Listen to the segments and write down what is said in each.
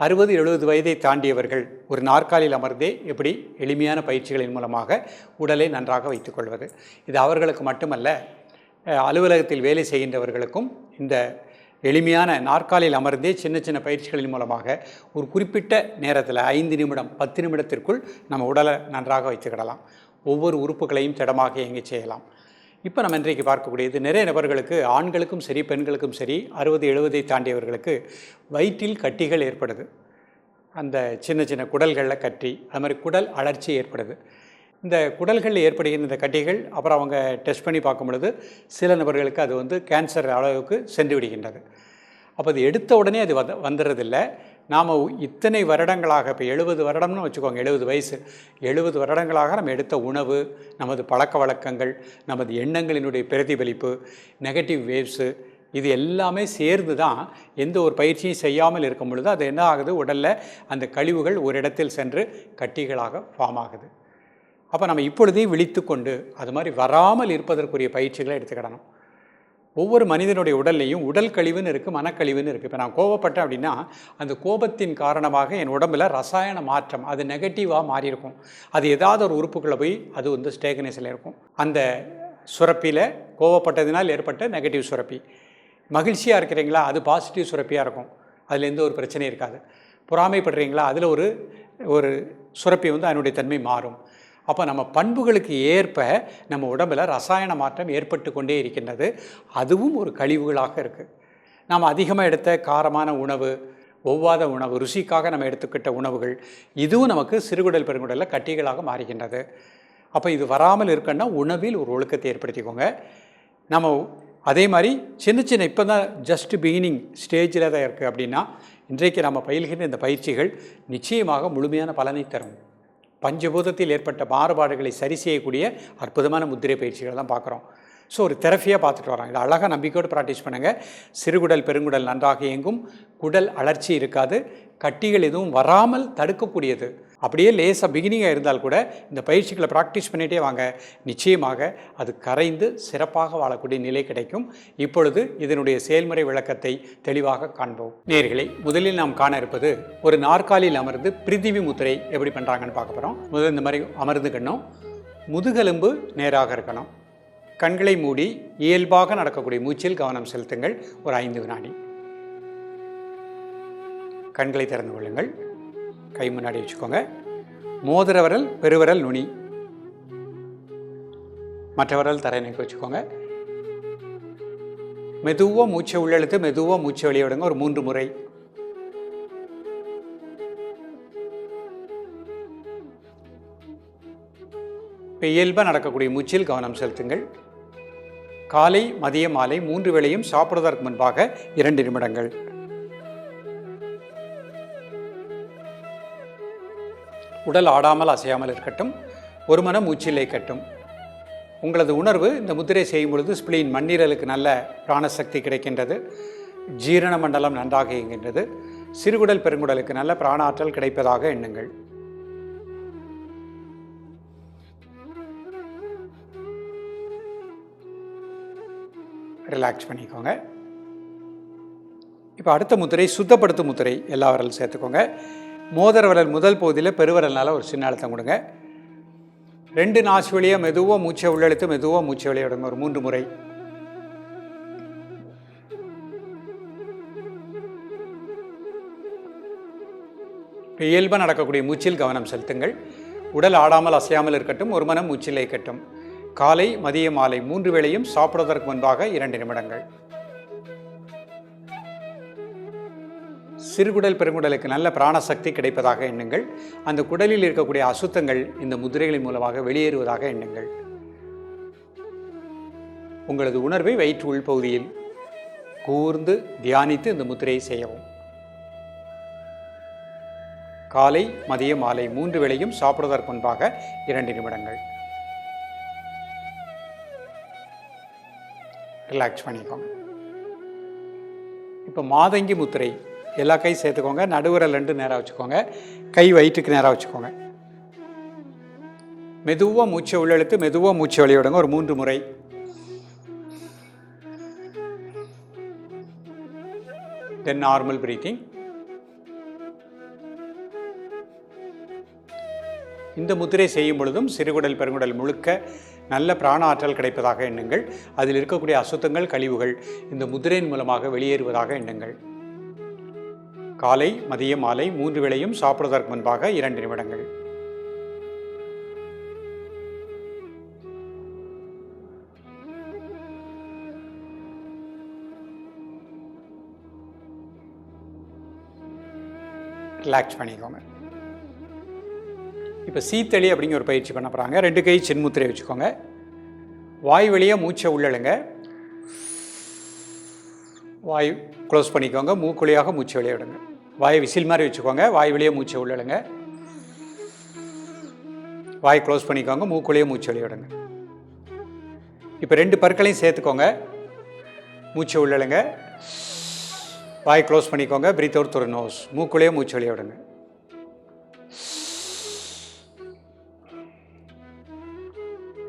அறுபது எழுபது வயதை தாண்டியவர்கள் ஒரு நாற்காலியில் அமர்ந்தே எப்படி எளிமையான பயிற்சிகளின் மூலமாக உடலை நன்றாக வைத்துக்கொள்வது இது அவர்களுக்கு மட்டுமல்ல அலுவலகத்தில் வேலை செய்கின்றவர்களுக்கும் இந்த எளிமையான நாற்காலியில் அமர்ந்தே சின்ன சின்ன பயிற்சிகளின் மூலமாக ஒரு குறிப்பிட்ட நேரத்தில் ஐந்து நிமிடம் பத்து நிமிடத்திற்குள் நம்ம உடலை நன்றாக வைத்துக்கிடலாம். ஒவ்வொரு உறுப்புகளையும் திடமாக இயங்கி செய்யலாம். இப்போ நம்ம இன்றைக்கு பார்க்கக்கூடியது நிறைய நபர்களுக்கு ஆண்களுக்கும் சரி பெண்களுக்கும் சரி அறுபது எழுபதை தாண்டியவர்களுக்கு வயிற்றில் கட்டிகள் ஏற்படுது. அந்த சின்ன சின்ன குடல்களில் கட்டி அது மாதிரி குடல் அழற்சி ஏற்படுது. இந்த குடல்களில் ஏற்படுகின்ற இந்த கட்டிகள் அப்புறம் அவங்க டெஸ்ட் பண்ணி பார்க்கும் பொழுது சில நபர்களுக்கு அது வந்து கேன்சர் அளவுக்கு சென்று விடுகின்றது. அப்போ அது எடுத்த உடனே அது வந்து வந்துடுறதில்ல நாம் இத்தனை வருடங்களாக இப்போ எழுபது வருடம்னு வச்சுக்கோங்க எழுபது வயசு. எழுபது வருடங்களாக நம்ம எடுத்த உணவு நமது பழக்க வழக்கங்கள் நமது எண்ணங்களினுடைய பிரதிபலிப்பு நெகட்டிவ் வேவ்ஸு இது எல்லாமே சேர்ந்து தான் எந்த ஒரு பயிற்சியும் செய்யாமல் இருக்கும் பொழுது அது என்ன ஆகுது? உடலில் அந்த கழிவுகள் ஒரு இடத்தில் சென்று கட்டிகளாக ஃபார்ம் ஆகுது. அப்போ நம்ம இப்பொழுதே விழித்து கொண்டு அது மாதிரி வராமல் இருப்பதற்குரிய பயிற்சிகளை எடுத்துக்கிடணும். ஒவ்வொரு மனிதனுடைய உடல்லையும் உடல் கழிவுன்னு இருக்குது மனக்கழிவுன்னு இருக்குது இப்போ நான் கோவப்பட்டேன் அப்படின்னா அந்த கோபத்தின் காரணமாக என் உடம்புல ரசாயன மாற்றம் அது நெகட்டிவாக மாறியிருக்கும். அது ஏதாவது ஒரு உறுப்புக்குள்ளே போய் அது வந்து ஸ்டேகனேஸில் இருக்கும். அந்த சுரப்பியில் கோவப்பட்டதினால் ஏற்பட்ட நெகட்டிவ் சுரப்பி. மகிழ்ச்சியாக இருக்கிறீங்களா? அது பாசிட்டிவ் சுரப்பியாக இருக்கும். அதில் எந்த ஒரு பிரச்சனையும் இருக்காது. பொறாமைப்படுறீங்களா? அதில் ஒரு ஒரு சுரப்பி வந்து அதனுடைய தன்மை மாறும். அப்போ நம்ம பண்புகளுக்கு ஏற்ப நம்ம உடம்பில் ரசாயன மாற்றம் ஏற்பட்டு கொண்டே இருக்கின்றது. அதுவும் ஒரு கழிவுகளாக இருக்குது நாம் அதிகமாக எடுத்த காரமான உணவு ஒவ்வாத உணவு ருசிக்காக நம்ம எடுத்துக்கிட்ட உணவுகள் இதுவும் நமக்கு சிறுகுடல் பெருங்குடலில் கட்டிகளாக மாறுகின்றது. அப்போ இது வராமல் இருக்கன்னா உணவில் ஒரு ஒழுக்கத்தை ஏற்படுத்திக்கோங்க. நம்ம அதே மாதிரி சின்ன சின்ன இப்போ தான் ஜஸ்ட் பிகினிங் ஸ்டேஜில் தான் இருக்குது அப்படின்னா இன்றைக்கு நம்ம பயில்கின்ற இந்த பயிற்சிகள் நிச்சயமாக முழுமையான பலனை தரும். பஞ்சபூதத்தில் ஏற்பட்ட மாறுபாடுகளை சரி செய்யக்கூடிய அற்புதமான முத்திரை பயிற்சிகளை தான் பார்க்குறோம். ஸோ ஒரு தெரப்பியாக பார்த்துட்டு வராங்க இதை அழகாக நம்பிக்கையோடு ப்ராக்டிஸ் பண்ணுங்கள் சிறுகுடல் பெருங்குடல் நன்றாக இயங்கும். குடல் அலர்ச்சி இருக்காது. கட்டிகள் எதுவும் வராமல் தடுக்கக்கூடியது. அப்படியே லேசாக பிகினிங்காக இருந்தால் கூட இந்த பயிற்சிகளை ப்ராக்டிஸ் பண்ணிகிட்டே வாங்க. நிச்சயமாக அது கரைந்து சிறப்பாக வாழக்கூடிய நிலை கிடைக்கும். இப்பொழுது இதனுடைய செயல்முறை விளக்கத்தை தெளிவாக காண்போம். நேர்களை முதலில் நாம் காண இருப்பது ஒரு நாற்காலியில் அமர்ந்து பிரிதிவி முத்திரை எப்படி பண்ணுறாங்கன்னு பார்க்க போகிறோம் முதல் இந்த மாதிரி அமர்ந்துக்கணும் முதுகெலும்பு நேராக இருக்கணும். கண்களை மூடி இயல்பாக நடக்கக்கூடிய மூச்சில் கவனம் செலுத்துங்கள். ஒரு ஐந்து வினாடி. கண்களை திறந்து கொள்ளுங்கள். கை முன்னாடி வச்சுக்கோங்க. மோதிர விரல் பெருவிரல் நுனி. மற்ற விரல் தரை நீக்கி வச்சுக்கோங்க. மெதுவாக மூச்சை உள்ளெழுத்து மெதுவாக மூச்சை வெளியே விடுங்க. ஒரு மூன்று முறை. இப்போ இயல்பாக நடக்கக்கூடிய மூச்சில் கவனம் செலுத்துங்கள். காலை மதிய மாலை மூன்று வேளையும் சாப்பிடுவதற்கு முன்பாக இரண்டு நிமிடங்கள். உடல் ஆடாமல் அசையாமல் இருக்கட்டும் ஒரு மனம் மூச்சிலை கட்டும். உங்களது உணர்வு இந்த முத்திரை செய்யும் பொழுது ஸ்பிளீன் மண்ணீரலுக்கு நல்ல பிராணசக்தி கிடைக்கின்றது. ஜீரண மண்டலம் நன்றாக இயங்குகின்றது. சிறுகுடல் பெருங்குடலுக்கு நல்ல பிராண ஆற்றல் கிடைப்பதாக எண்ணுங்கள். ரிலாக்ஸ் பண்ணிக்கோங்க. இப்போ அடுத்த முத்திரை சுத்தப்படுத்தும் முத்திரை எல்லாவரும் சேர்த்துக்கோங்க. மோதிர விரல் முதல் பகுதியில் பெருவிரல்னால ஒரு சின்ன அழுத்தம் கொடுங்க. ரெண்டு நாசு வழியாக மெதுவாக மூச்சை உள்ளெழுத்து மெதுவாக மூச்சை வெளியே விடுங்க. ஒரு மூன்று முறை. இயல்பாக நடக்கக்கூடிய மூச்சில் கவனம் செலுத்துங்கள். உடல் ஆடாமல் அசையாமல் இருக்கட்டும் ஒரு மனம் மூச்சில் இருக்கட்டும் காலை மதிய மாலை மூன்று வேளையும் சாப்பிடுவதற்கு முன்பாக இரண்டு நிமிடங்கள். சிறுகுடல் பெருங்குடலுக்கு நல்ல பிராணசக்தி கிடைப்பதாக எண்ணுங்கள். அந்த குடலில் இருக்கக்கூடிய அசுத்தங்கள் இந்த முதிரைகளின் மூலமாக வெளியேறுவதாக எண்ணுங்கள். உங்களது உணர்வை வயிற்று உள்பகுதியில் கூர்ந்து தியானித்து இந்த முத்திரையை செய்யவும். காலை மதியம் மாலை மூன்று வேளையும் சாப்பிடுவதற்கு முன்பாக இரண்டு நிமிடங்கள். ரிலாக்ஸ் பண்ணிக்கோங்க. இப்போ மாதங்கி முத்திரை எல்லா கை சேர்த்துக்கோங்க. நடுவிரல் ரெண்டு நேராக வச்சுக்கோங்க. கை வயிற்றுக்கு நேராக வச்சுக்கோங்க. மெதுவாக மூச்சை உள்ளெழுத்து மெதுவாக மூச்சை வெளியிடுங்க ஒரு மூன்று முறை. தென் நார்மல் பிரீத்திங் இந்த முத்திரை செய்யும் பொழுதும் சிறுகுடல் பெருங்குடல் முழுக்க நல்ல பிராண ஆற்றல் கிடைப்பதாக எண்ணுங்கள். அதில் இருக்கக்கூடிய அசுத்தங்கள் கழிவுகள் இந்த முதிரையின் மூலமாக வெளியேறுவதாக எண்ணுங்கள். காலை மதிய மாலை மூன்று வேளையும் சாப்பிடுவதற்கு முன்பாக இரண்டு நிமிடங்கள். ரிலாக்ஸ் பண்ணிக்கோங்க. இப்போ சீத்தளி அப்படிங்கிற ஒரு பயிற்சி பண்ண போகிறாங்க ரெண்டு கை சின்முத்திரை வச்சுக்கோங்க. வாய் வழியாக மூச்சை உள்ளழுங்க. வாய் க்ளோஸ் பண்ணிக்கோங்க மூக்குழியாக மூச்சு வெளியே விடுங்க வாயை விசில் மாதிரி வச்சுக்கோங்க வாய் வழியாக மூச்சை உள்ளடுங்க. வாய் க்ளோஸ் பண்ணிக்கோங்க மூக்குழியாக மூச்சு வெளியே விடுங்க இப்போ ரெண்டு பற்களையும் சேர்த்துக்கோங்க. மூச்சை உள்ளடுங்க. வாய் க்ளோஸ் பண்ணிக்கோங்க பிரீத் அவுட் ஒரு நோஸ் மூக்குள்ளேயே மூச்சு வெளியே விடுங்க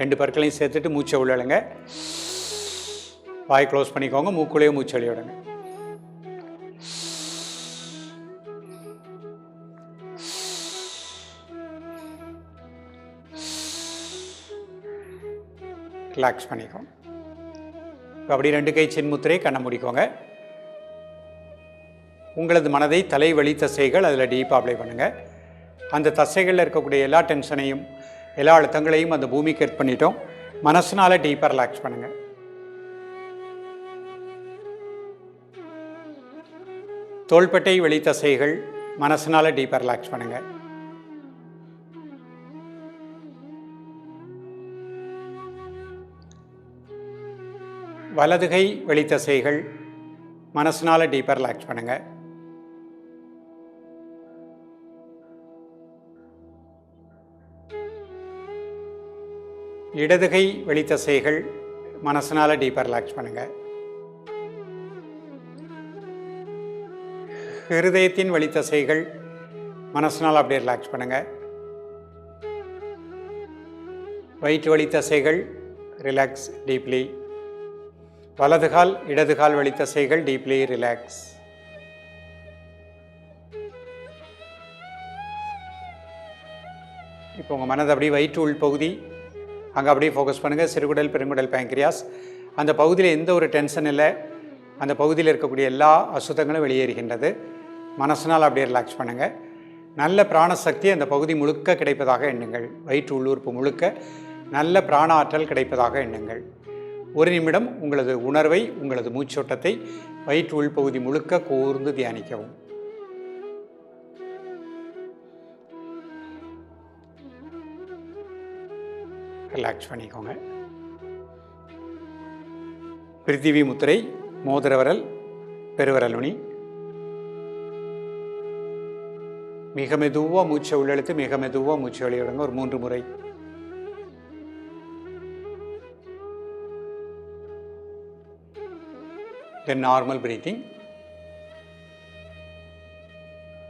ரெண்டு பற்களையும் சேர்த்துட்டு மூச்சை உள்ளடுங்க. வாய் க்ளோஸ் பண்ணிக்கோங்க மூக்குள்ளேயே மூச்சு வெளியே விடுங்க ரிலாக்ஸ் பண்ணிக்கோங்க இப்போ அப்படி ரெண்டு கை சின்முத்திரை கண்ணை முடிக்கோங்க. உங்களது மனதை தலைவழி தசைகள் அதில் டீப்பாக அப்ளை பண்ணுங்கள் அந்த தசைகளில் இருக்கக்கூடிய எல்லா டென்ஷனையும் எல்லா அழுத்தங்களையும் அந்த பூமிக்கு எர்த் பண்ணிட்டோம். மனசுனால டீப்பாக ரிலாக்ஸ் பண்ணுங்கள் தோள்பட்டை வெளி தசைகள் மனசுனால டீப்பாக ரிலாக்ஸ் பண்ணுங்கள் வலதுகை வெளித்தசைகள் மனசினால் டீப்பாக ரிலாக்ஸ் பண்ணுங்கள் இடதுகை வெளித்தசைகள் மனசினால் டீப்பாக ரிலாக்ஸ் பண்ணுங்கள் ஹிருதயத்தின் வெளித்தசைகள் மனசுனால் அப்படியே ரிலாக்ஸ் பண்ணுங்கள் வயிற்று வழித்தசைகள் ரிலாக்ஸ் டீப்லி வலது கால் இடது கால் வலி தசைகள் டீப்லி ரிலாக்ஸ் இப்போ உங்கள் மனது அப்படியே வயிற்று உள் பகுதி அங்கே அப்படியே ஃபோக்கஸ் பண்ணுங்கள் சிறுகுடல் பெருங்குடல் பேங்க்ரியாஸ் அந்த பகுதியில் எந்த ஒரு டென்ஷன் இல்லை. அந்த பகுதியில் இருக்கக்கூடிய எல்லா அசுத்தங்களும் வெளியேறுகின்றது. மனசனால் அப்படியே ரிலாக்ஸ் பண்ணுங்கள் நல்ல பிராணசக்தி அந்த பகுதி முழுக்க கிடைப்பதாக எண்ணுங்கள். வயிற்று உள்ளுறுப்பு முழுக்க நல்ல பிராண ஆற்றல் கிடைப்பதாக எண்ணுங்கள். ஒரு நிமிடம் உங்களது உணர்வை உங்களது மூச்சோட்டத்தை வயிற்று உள்பகுதி முழுக்க கூர்ந்து தியானிக்கவும். ரிலாக்ஸ் பண்ணிக்கோங்க. பிரித்திவி முத்திரை மோதிரவரல் பெருவரல் நுனி மிக மெதுவாக மூச்சை உள்ளெழுத்து மிக மெதுவாக மூச்சை வெளியிடுங்க. ஒரு மூன்று முறை. தென் நார்மல் பிரீத்திங்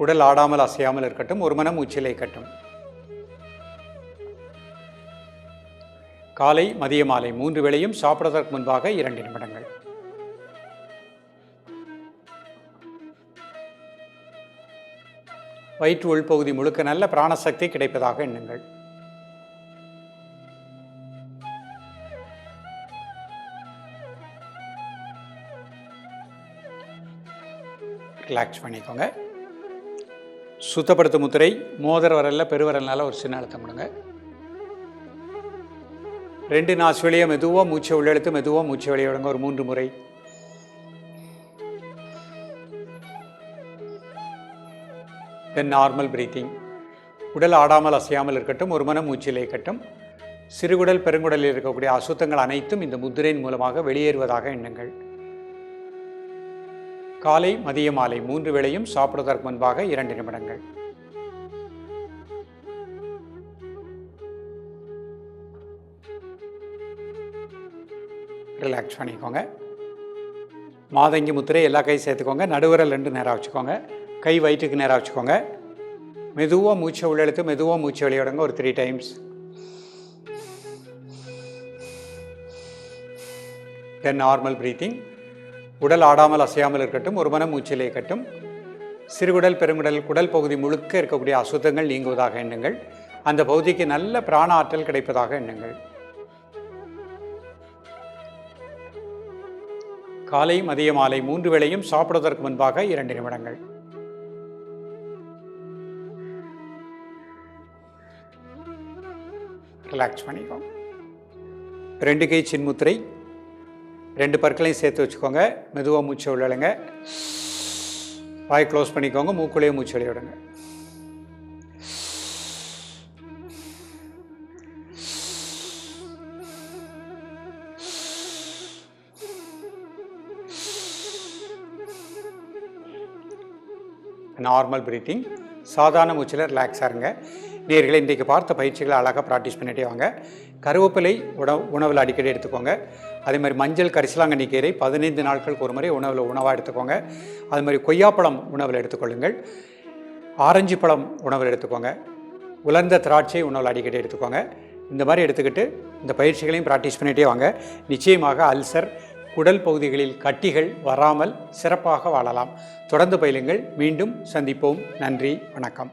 உடல் ஆடாமல் அசையாமல் இருக்கட்டும் ஒரு மனம் உச்சிலை கட்டும் காலை மதிய மாலை மூன்று வேளையும் சாப்பிடுவதற்கு முன்பாக இரண்டு நிமிடங்கள். வயிற்று உள்பகுதி முழுக்க நல்ல பிராணசக்தி கிடைப்பதாக எண்ணுங்கள். ரிலாக்ஸ் பண்ணிக்கோங்க. சுத்தப்படுத்தும் முத்திரை மோதிர வரல்ல பெருவரல்னால ஒரு சின்ன அழுத்தம் கொடுங்க. ரெண்டு நாசு வெளியே மெதுவாக மூச்சை உள்ளெழுத்து மெதுவாக மூச்சை வெளியே விடுங்க. ஒரு மூன்று முறை. தென் நார்மல் பிரீத்திங் உடல் ஆடாமல் அசையாமல் இருக்கட்டும் ஒரு மனம் மூச்சிலே இருக்கட்டும் சிறுகுடல் பெருங்குடலில் இருக்கக்கூடிய அசுத்தங்கள் அனைத்தும் இந்த முத்திரையின் மூலமாக வெளியேறுவதாக எண்ணுங்கள். காலை மதிய மாலை மூன்று வேளையும் சாப்பிடுவதற்கு முன்பாக இரண்டு நிமிடங்கள். ரிலாக்ஸ் பண்ணிக்கோங்க. மாதங்கி முத்திரை எல்லா கையும் சேர்த்துக்கோங்க. நடுவரல் ரெண்டு நேரம் வச்சுக்கோங்க. கை வயிற்றுக்கு நேராக வச்சுக்கோங்க. மெதுவாக மூச்சை உள்ளெழுத்து மெதுவாக மூச்சை வெளியிடுங்க. ஒரு three times then normal breathing உடல் ஆடாமல் அசையாமல் இருக்கட்டும் ஒரு மன மூச்சிலே இருக்கட்டும் சிறுகுடல் பெருங்குடல் குடல் பகுதி முழுக்க இருக்கக்கூடிய அசுத்தங்கள் நீங்குவதாக எண்ணுங்கள். அந்த பகுதிக்கு நல்ல பிராண ஆற்றல் கிடைப்பதாக எண்ணுங்கள். காலை மதிய மாலை மூன்று வேளையும் சாப்பிடுவதற்கு முன்பாக இரண்டு நிமிடங்கள். ரிலாக்ஸ் பண்ணிக்கோங்க ரெண்டு கை சின்முத்திரை ரெண்டு பற்களையும் சேர்த்து வச்சுக்கோங்க. மெதுவாக மூச்சு உள்ளழுங்க வாய் க்ளோஸ் பண்ணிக்கோங்க. மூக்குள்ளேயே மூச்சு வெளிய விடுங்க. நார்மல் ப்ரீத்திங் சாதாரண மூச்சில் ரிலாக்ஸாக இருங்க. நேர்களை இன்றைக்கு பார்த்த பயிற்சிகளை அழகாக ப்ராக்டிஸ் பண்ணிட்டே வாங்க. கருவேப்பிலை உணவு உணவில் அடிக்கடி எடுத்துக்கோங்க. அதே மாதிரி மஞ்சள் கரிசலாங்கண்ணி கீரை பதினைந்து நாட்களுக்கு ஒரு முறை உணவில் உணவாக எடுத்துக்கோங்க. அது மாதிரி கொய்யாப்பழம் உணவில் எடுத்துக்கொள்ளுங்கள். ஆரஞ்சு பழம் உணவில் எடுத்துக்கோங்க. உலர்ந்த திராட்சை உணவில் அடிக்கடி எடுத்துக்கோங்க. இந்த மாதிரி எடுத்துக்கிட்டு இந்த பயிற்சிகளையும் ப்ராக்டிஸ் பண்ணிகிட்டே வாங்க. நிச்சயமாக அல்சர் குடல் பகுதிகளில் கட்டிகள் வராமல் சிறப்பாக வாழலாம். தொடர்ந்து பயிலுங்கள். மீண்டும் சந்திப்போம். நன்றி. வணக்கம்.